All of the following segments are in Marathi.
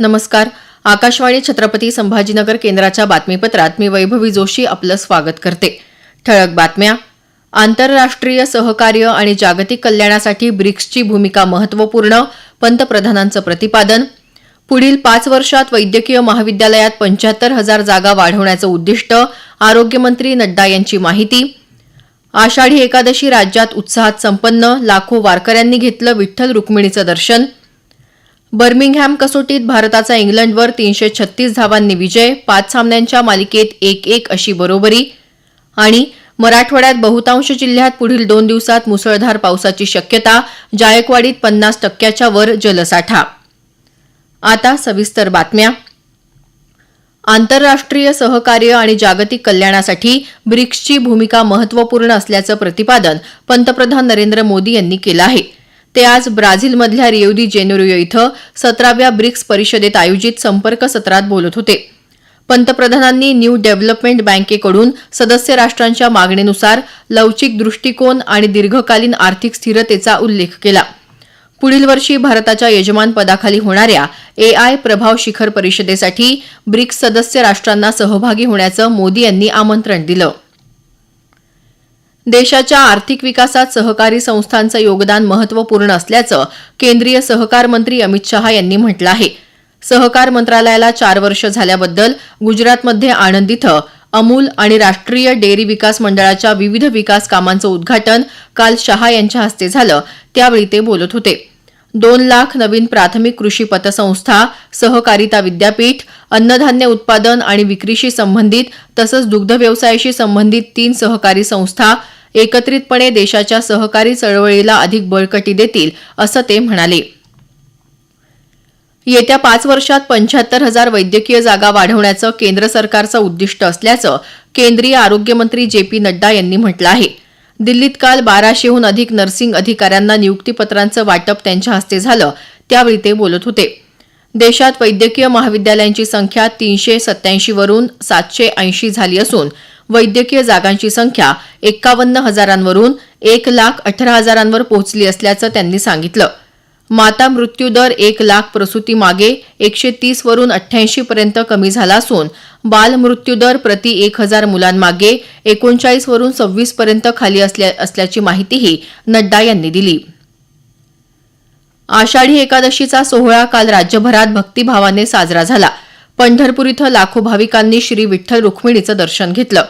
नमस्कार. आकाशवाणी छत्रपती संभाजीनगर केंद्राच्या बातमीपत्रात मी वैभवी जोशी आपलं स्वागत करते. ठळक बातम्या. आंतरराष्ट्रीय सहकार्य आणि जागतिक कल्याणासाठी ब्रिक्सची भूमिका महत्त्वपूर्ण पंतप्रधानांचं प्रतिपादन. पुढील पाच वर्षात वैद्यकीय महाविद्यालयात पंच्याहत्तर हजार जागा वाढवण्याचं उद्दिष्ट आरोग्यमंत्री नड्डा यांची माहिती. आषाढी एकादशी राज्यात उत्साहात संपन्न लाखो वारकऱ्यांनी घेतलं विठ्ठल रुक्मिणीचं दर्शन. बर्मिंगहॅम कसोटीत भारताचा इंग्लंडवर तीनशे छत्तीस धावांनी विजय पाच सामन्यांच्या मालिकेत एक एक अशी बरोबरी. आणि मराठवाड्यात बहुतांश जिल्ह्यात पुढील दोन दिवसात मुसळधार पावसाची शक्यता जायकवाडीत पन्नास टक्क्याच्या वर जलसाठा. आता सविस्तर बातम्या. आंतरराष्ट्रीय सहकार्य आणि जागतिक कल्याणासाठी ब्रिक्सची भूमिका महत्त्वपूर्ण असल्याचं प्रतिपादन पंतप्रधान नरेंद्र मोदी यांनी केलं आहे. ते आज ब्राझीलमधल्या रिओ दी जेनेरियो इथं सतराव्या ब्रिक्स परिषदेत आयोजित संपर्क सत्रात बोलत होते. पंतप्रधानांनी न्यू डेव्हलपमेंट बँकेकडून सदस्य राष्ट्रांच्या मागणीनुसार लवचिक दृष्टिकोन आणि दीर्घकालीन आर्थिक स्थिरतेचा उल्लेख केला. पुढील वर्षी भारताच्या यजमानपदाखाली होणाऱ्या एआय प्रभाव शिखर परिषदेसाठी ब्रिक्स सदस्य राष्ट्रांना सहभागी होण्याचं मोदी यांनी आमंत्रण दिलं. देशाच्या आर्थिक विकासात सहकारी संस्थांचं योगदान महत्त्वपूर्ण असल्याचं केंद्रीय सहकार मंत्री अमित शहा यांनी म्हटलं आहे. सहकार मंत्रालयाला चार वर्ष झाल्याबद्दल गुजरातमध्ये आणंद इथं अमूल आणि राष्ट्रीय डेअरी विकास मंडळाच्या विविध विकास कामांचं उद्घाटन काल शहा यांच्या हस्ते झालं. त्यावेळी ते बोलत होते. दोन लाख नवीन प्राथमिक कृषी पतसंस्था सहकारिता विद्यापीठ अन्नधान्य उत्पादन आणि विक्रीशी संबंधित तसंच दुग्ध व्यवसायाशी संबंधित तीन सहकारी संस्था एकत्रितपणे देशाच्या सहकारी चळवळीला अधिक बळकटी देतील असं ते म्हणाले. येत्या पाच वर्षात पंच्याहत्तर हजार वैद्यकीय जागा वाढवण्याचं केंद्र सरकारचं उद्दिष्ट असल्याचं केंद्रीय आरोग्यमंत्री जे पी नड्डा यांनी म्हटलं आहे. दिल्लीत काल बाराशेहून अधिक नर्सिंग अधिकाऱ्यांना नियुक्तीपत्रांचं वाटप त्यांच्या हस्ते झालं. त्यावेळी ते बोलत होते. देशात वैद्यकीय महाविद्यालयांची संख्या तीनशे सत्याऐंशी वरून सातशे ऐंशी झाली असून वैद्यकीय जागांची संख्या एक्कावन्न हजारांवरून एक लाख अठरा हजारांवर पोहोचली असल्याचं त्यांनी सांगितलं. माता मृत्यू दर एक लाख प्रसूती मागे एकशे तीस वरून अठ्ठ्याऐंशी पर्यंत कमी झाला असून बाल मृत्यू दर प्रति एक हजार मुलांमागे एकोणचाळीस वरून सव्वीस पर्यंत खाली असल्या असल्याची माहितीही नड्डा यांनी दिली. आषाढी एकादशीचा सोहळा काल राज्यभरात भक्तिभावाने साजरा झाला. पंढरपूर इथं लाखो भाविकांनी श्री विठ्ठल रुक्मिणीचं दर्शन घेतलं.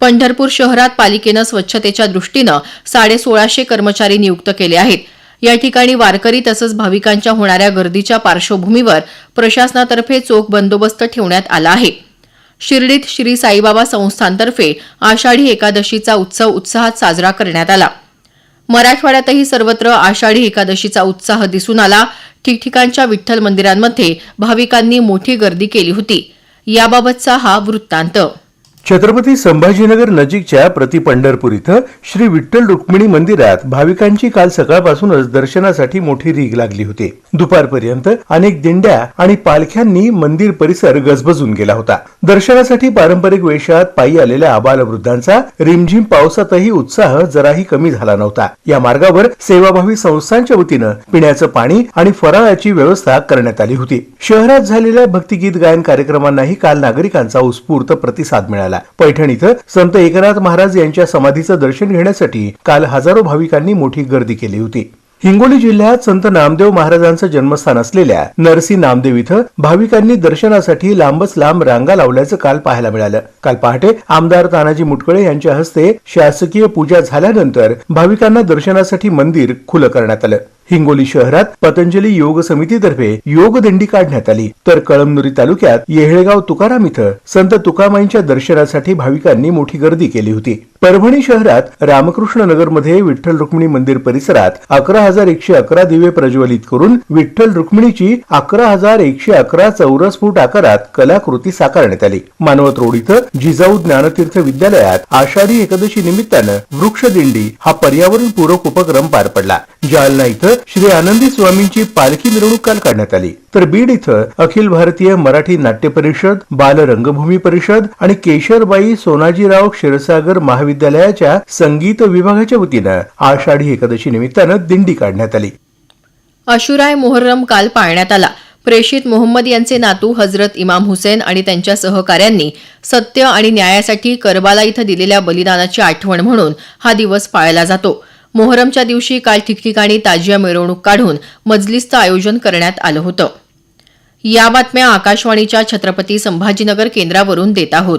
पंढरपूर शहरात पालिकेनं स्वच्छतेच्या दृष्टीनं साडेसोळाशे कर्मचारी नियुक्त केले आहेत. या ठिकाणी वारकरी तसंच भाविकांच्या होणाऱ्या गर्दीच्या पार्श्वभूमीवर प्रशासनातर्फे चोख बंदोबस्त ठेवण्यात आला आहे. शिर्डीत श्री साईबाबा संस्थांतर्फे आषाढी एकादशीचा उत्सव उत्साहात साजरा करण्यात आला. मराठवाड्यातही सर्वत्र आषाढी एकादशीचा उत्साह दिसून आला. ठिकठिकाणच्या विठ्ठल मंदिरांमध्ये भाविकांनी मोठी गर्दी केली होती. याबाबतचा हा वृत्तांत. छत्रपती संभाजीनगर नजीकच्या प्रति पंढरपूर इथं श्री विठ्ठल रुक्मिणी मंदिरात भाविकांची काल सकाळपासूनच दर्शनासाठी मोठी रीग लागली होती. दुपारपर्यंत अनेक दिंड्या आणि पालख्यांनी मंदिर परिसर गजबजून गेला होता. दर्शनासाठी पारंपरिक वेशात पायी आलेल्या आबालवृद्धांचा रिमझिम पावसातही उत्साह जराही कमी झाला नव्हता. या मार्गावर सेवाभावी संस्थांच्या वतीनं पिण्याचं पाणी आणि फराळाची व्यवस्था करण्यात आली होती. शहरात झालेल्या भक्तिगीत गायन कार्यक्रमांनाही काल नागरिकांचा उत्स्फूर्त प्रतिसाद मिळाला. पैठण इथं संत एकनाथ महाराज यांच्या समाधीचं दर्शन घेण्यासाठी काल हजारो भाविकांनी मोठी गर्दी केली होती. हिंगोली जिल्ह्यात संत नामदेव महाराजांचं जन्मस्थान असलेल्या नरसी नामदेव इथं भाविकांनी दर्शनासाठी लांबच लांब रांगा लावल्याचं काल पाहायला मिळालं. काल पहाटे आमदार तानाजी मुटकळे यांच्या हस्ते शासकीय पूजा झाल्यानंतर भाविकांना दर्शनासाठी मंदिर खुलं करण्यात आलं. हिंगोली शहरात पतंजली योग समितीतर्फे योग दिंडी काढण्यात आली. तर कळमनुरी तालुक्यात येहळेगाव तुकाराम इथं संत तुकामाईंच्या दर्शनासाठी भाविकांनी मोठी गर्दी केली होती. परभणी शहरात रामकृष्ण नगरमध्ये विठ्ठल रुक्मिणी मंदिर परिसरात अकरा हजार एकशे अकरा दिवे प्रज्वलित करून विठ्ठल रुक्मिणीची अकरा हजार एकशे अकरा चौरस फूट आकारात कलाकृती साकारण्यात आली. मानवत रोड इथं जिजाऊ ज्ञानतीर्थ विद्यालयात आषाढी एकादशी निमित्तानं वृक्ष दिंडी हा पर्यावरण पूरक उपक्रम पार पडला. जालना इथं श्री आनंदी स्वामींची पालखी मिरवणूक काल काढण्यात आली. तर बीड इथं अखिल भारतीय मराठी नाट्य परिषद बाल रंगभूमी परिषद आणि केशरबाई सोनाजीराव क्षीरसागर महाविद्यालयाच्या संगीत विभागाच्या वतीनं आषाढी एकादशी निमित्तानं दिंडी काढण्यात आली. आशुराय मोहर्रम काल पाळण्यात आला. प्रेषित मोहम्मद यांचे नातू हजरत इमाम हुसेन आणि त्यांच्या सहकाऱ्यांनी सत्य आणि न्यायासाठी करबाला इथं दिलेल्या बलिदानाची आठवण म्हणून हा दिवस पाळला जातो. मोहरमच्या दिवशी काल ठिकठिकाणी ताजिया मिरवणूक काढून मजलिसचं आयोजन करण्यात आलं होतं. या बातम्या आकाशवाणीच्या छत्रपती संभाजीनगर केंद्रावरून देत आहोत.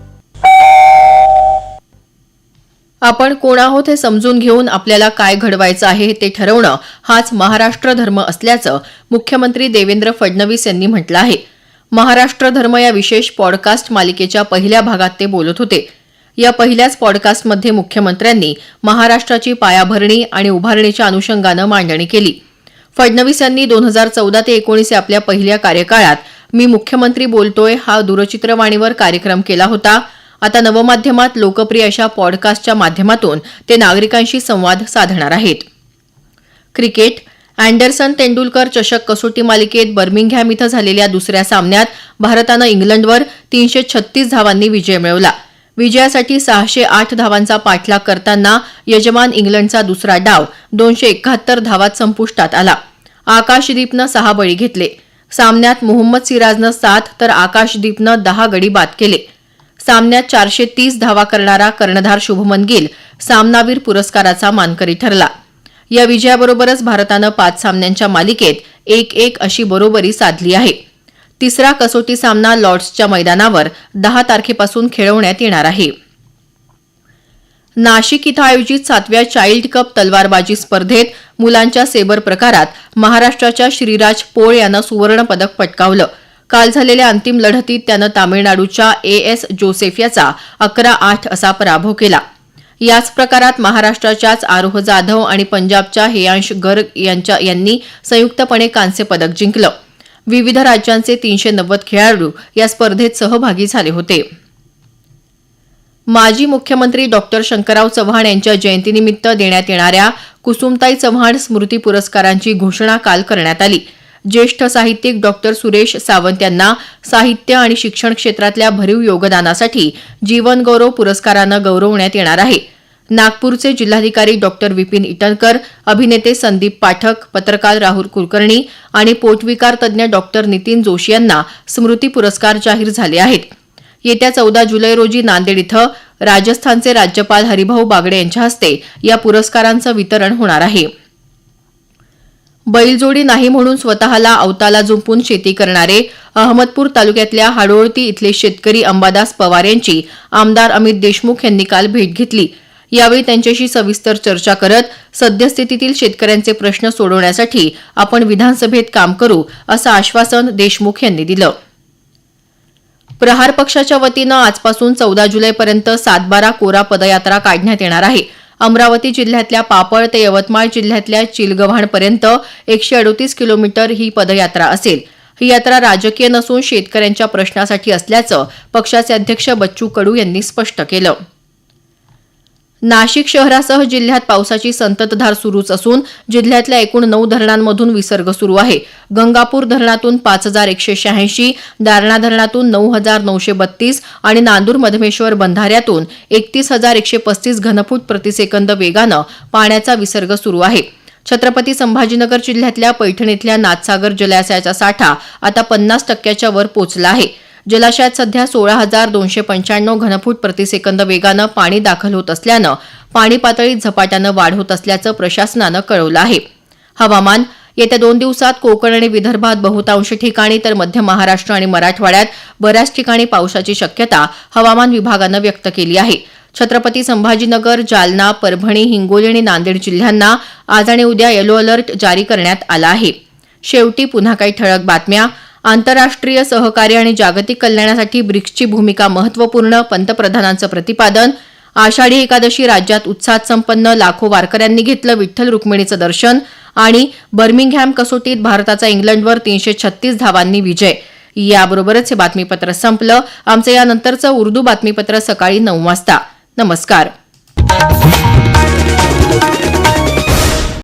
आपण कोण आहोत हे समजून घेऊन आपल्याला काय घडवायचं आहे ते ठरवणं हाच महाराष्ट्र धर्म असल्याचं मुख्यमंत्री देवेंद्र फडणवीस यांनी म्हटलं आहे. महाराष्ट्र धर्म या विशेष पॉडकास्ट मालिकेच्या पहिल्या भागात ते बोलत होते. या पहिल्याच पॉडकास्टमध्ये मुख्यमंत्र्यांनी महाराष्ट्राची पायाभरणी आणि उभारणीच्या अनुषंगानं मांडणी केली. फडणवीस यांनी दोन हजार चौदा ते एकोणीस या आपल्या पहिल्या कार्यकाळात मी मुख्यमंत्री बोलतोय हा दूरचित्रवाणीवर कार्यक्रम केला होता. आता नवमाध्यमात लोकप्रिय अशा पॉडकास्टच्या माध्यमातून ते नागरिकांशी संवाद साधणार आहेत. क्रिकेट अँडरसन तेंडुलकर चषक कसोटी मालिकेत बर्मिंगहॅम इथं झालेल्या दुसऱ्या सामन्यात भारतानं इंग्लंडवर तीनशे छत्तीस धावांनी विजय मिळवला. विजयासाठी सहाशे आठ धावांचा पाठलाग करताना यजमान इंग्लंडचा दुसरा डाव दोनशे एकाहत्तर धावात संपुष्टात आला. आकाशदीपनं सहा बळी घेतले. सामन्यात मोहम्मद सिराजनं सात तर आकाशदीपनं दहा गडी बाद केले. सामन्यात चारशे तीस धावा करणारा कर्णधार शुभमन गिल सामनावीर पुरस्काराचा मानकरी ठरला. या विजयाबरोबरच भारतानं पाच सामन्यांच्या मालिकेत एक एक अशी बरोबरी साधली आहे. तिसरा कसोटी सामना लॉर्ड्सच्या मैदानावर दहा तारखेपासून खेळवण्यात येणार आहे. नाशिक इथं आयोजित सातव्या चाइल्ड कप तलवारबाजी स्पर्धेत मुलांच्या सेबर प्रकारात महाराष्ट्राच्या श्रीराज पोळ यानं सुवर्णपदक पटकावलं. काल झालेल्या अंतिम लढतीत त्यानं तामिळनाडूच्या ए एस जोसेफ याचा अकरा आठ असा पराभव केला. याच प्रकारात महाराष्ट्राच्याच आरोह जाधव आणि पंजाबच्या हेयांश गर्ग यांच्या यांनी संयुक्तपणे कांस्य पदक जिंकलं. विविध राज्यांचे तीनशे नव्वद खेळाडू या स्पर्धेत सहभागी झाले होते. माजी मुख्यमंत्री डॉक्टर शंकरराव चव्हाण यांच्या जयंतीनिमित्त देण्यात येणाऱ्या कुसुमताई चव्हाण स्मृती पुरस्कारांची घोषणा काल करण्यात आली. ज्येष्ठ साहित्यिक डॉक्टर सुरेश सावंत यांना साहित्य आणि शिक्षण क्षेत्रातल्या भरीव योगदानासाठी जीवनगौरव पुरस्कारानं गौरवण्यात येणार आहे. नागपूरचे जिल्हाधिकारी डॉक्टर विपिन इटनकर अभिनेते संदीप पाठक पत्रकार राहुल कुलकर्णी आणि पोटविकार तज्ज्ञ डॉक्टर नितीन जोशी यांना स्मृती पुरस्कार जाहीर झाले आहेत. येत्या चौदा जुलै रोजी नांदेड इथं राजस्थानचे राज्यपाल हरिभाऊ बागडे यांच्या हस्ते या पुरस्कारांचं वितरण होणार आहे. बैलजोडी नाही म्हणून स्वतःला अवताला जुंपून शेती करणारे अहमदपूर तालुक्यातल्या हाडोळती इथले शेतकरी अंबादास पवार यांची आमदार अमित देशमुख यांनी काल भेट घेतली. यावेळी त्यांच्याशी सविस्तर चर्चा करत सद्यस्थितीतील शेतकऱ्यांचे प्रश्न सोडवण्यासाठी आपण विधानसभेत काम करू असं आश्वासन देशमुख यांनी दिलं. प्रहार पक्षाच्या वतीनं आजपासून चौदा जुलैपर्यंत सातबारा कोरा पदयात्रा काढण्यात येणार आहे. अमरावती जिल्ह्यातल्या पापळ ते यवतमाळ जिल्ह्यातल्या चिलगव्हाणपर्यंत एकशे अडोतीस किलोमीटर ही पदयात्रा असेल. ही यात्रा राजकीय नसून शेतकऱ्यांच्या प्रश्नासाठी असल्याचं पक्षाचे अध्यक्ष बच्चू कडू यांनी स्पष्ट केलं. नाशिक शहरासह जिल्ह्यात पावसाची संततधार सुरूच असून जिल्ह्यातल्या एकूण नऊ धरणांमधून विसर्ग सुरू आहे. गंगापूर धरणातून पाच हजार एकशे शहाऐंशी दारणा धरणातून नऊ हजार नऊशे बत्तीस आणि नांदूर मधमेश्वर बंधाऱ्यातून एकतीस हजार एकशे पस्तीस घनफूट प्रतिसेकंद वेगानं पाण्याचा विसर्ग सुरू आहे. छत्रपती संभाजीनगर जिल्ह्यातल्या पैठण इथल्या नाथसागर जलाशयाचा साठा आता पन्नास टक्क्याच्या वर पोचला आहे. जलाशयात सध्या सोळा हजार दोनशे पंच्याण्णव घनफूट प्रतिसेकंद वेगानं पाणी दाखल होत असल्यानं पाणी पातळीत झपाट्यानं वाढ होत असल्याचं प्रशासनानं कळवलं आहे. हवामान येत्या दोन दिवसात कोकण आणि विदर्भात बहुतांश ठिकाणी तर मध्य महाराष्ट्र आणि मराठवाड्यात बऱ्याच ठिकाणी पावसाची शक्यता हवामान विभागानं व्यक्त केली आहे. छत्रपती संभाजीनगर जालना परभणी हिंगोली आणि नांदेड जिल्ह्यांना आज आणि उद्या येलो अलर्ट जारी करण्यात आला आहे. शेवटी पुन्हा काही ठळक बातम्या. आंतरराष्ट्रीय सहकार्य आणि जागतिक कल्याणासाठी ब्रिक्सची भूमिका महत्त्वपूर्ण पंतप्रधानांचं प्रतिपादन. आषाढी एकादशी राज्यात उत्साहात संपन्न लाखो वारकऱ्यांनी घेतलं विठ्ठल रुक्मिणीचं दर्शन आणि बर्मिंगहॅम कसोटीत भारताचा इंग्लंडवर तीनशे छत्तीस धावांनी विजय. याबरोबरच हे बातमीपत्र संपलं. आमचं यानंतरचं उर्दू बातमीपत्र सकाळी नऊ वाजता. नमस्कार.